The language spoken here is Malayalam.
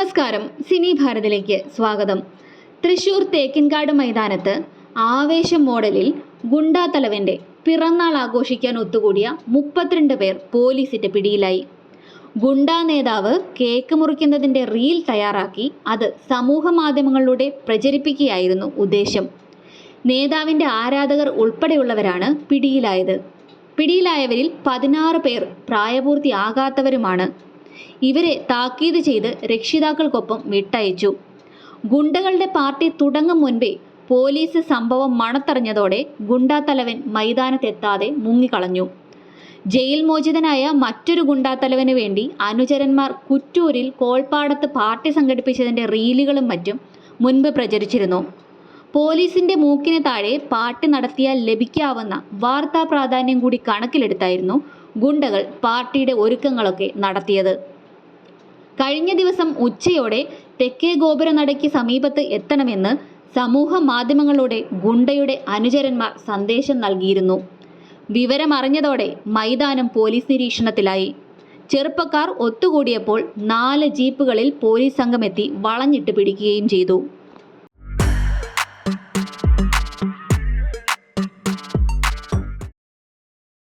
നമസ്കാരം. സിനി ഭാരതിലേക്ക് സ്വാഗതം. തൃശൂർ തേക്കിൻകാട് മൈതാനത്ത് ആവേശം മോഡലിൽ ഗുണ്ടാ തലവന്റെ പിറന്നാൾ ആഘോഷിക്കാൻ ഒത്തുകൂടിയ മുപ്പത്തിരണ്ട് പേർ പോലീസിന്റെ പിടിയിലായി. ഗുണ്ടാ നേതാവ് കേക്ക് മുറിക്കുന്നതിന്റെ റീൽ തയ്യാറാക്കി അത് സമൂഹ മാധ്യമങ്ങളിലൂടെ പ്രചരിപ്പിക്കുകയായിരുന്നു ഉദ്ദേശം. നേതാവിന്റെ ആരാധകർ ഉൾപ്പെടെയുള്ളവരാണ് പിടിയിലായത്. പിടിയിലായവരിൽ പതിനാറ് പേർ പ്രായപൂർത്തിയാകാത്തവരുമാണ് ഇവരെ താക്കീത് ചെയ്ത് രക്ഷിതാക്കൾക്കൊപ്പം വിട്ടയച്ചു. ഗുണ്ടകളുടെ പാർട്ടി തുടങ്ങും മുൻപേ പോലീസ് സംഭവം മണത്തറിഞ്ഞതോടെ ഗുണ്ടാത്തലവൻ മൈതാനത്തെത്താതെ മുങ്ങിക്കളഞ്ഞു. ജയിൽ മോചിതനായ മറ്റൊരു ഗുണ്ടാത്തലവന് വേണ്ടി അനുചരന്മാർ കുറ്റൂരിൽ കോൾപ്പാടത്ത് പാർട്ടി സംഘടിപ്പിച്ചതിന്റെ റീലുകളും മറ്റും മുൻപ് പ്രചരിച്ചിരുന്നു. പോലീസിന്റെ മൂക്കിന് താഴെ പാർട്ടി നടത്തിയാൽ ലഭിക്കാവുന്ന വാർത്താ പ്രാധാന്യം കൂടി കണക്കിലെടുത്തായിരുന്നു ഗുണ്ടകൾ പാർട്ടിയുടെ ഒരുക്കങ്ങളൊക്കെ നടത്തിയത്. കഴിഞ്ഞ ദിവസം ഉച്ചയോടെ തെക്കേ ഗോപുര നടയ്ക്ക് സമീപത്ത് എത്തണമെന്ന് സമൂഹ മാധ്യമങ്ങളിലൂടെ ഗുണ്ടയുടെ അനുചരന്മാർ സന്ദേശം നൽകിയിരുന്നു. വിവരമറിഞ്ഞതോടെ മൈതാനം പോലീസ് നിരീക്ഷണത്തിലായി. ചെറുപ്പക്കാർ ഒത്തുകൂടിയപ്പോൾ നാല് ജീപ്പുകളിൽ പോലീസ് സംഘമെത്തി വളഞ്ഞിട്ട് പിടിക്കുകയും ചെയ്തു.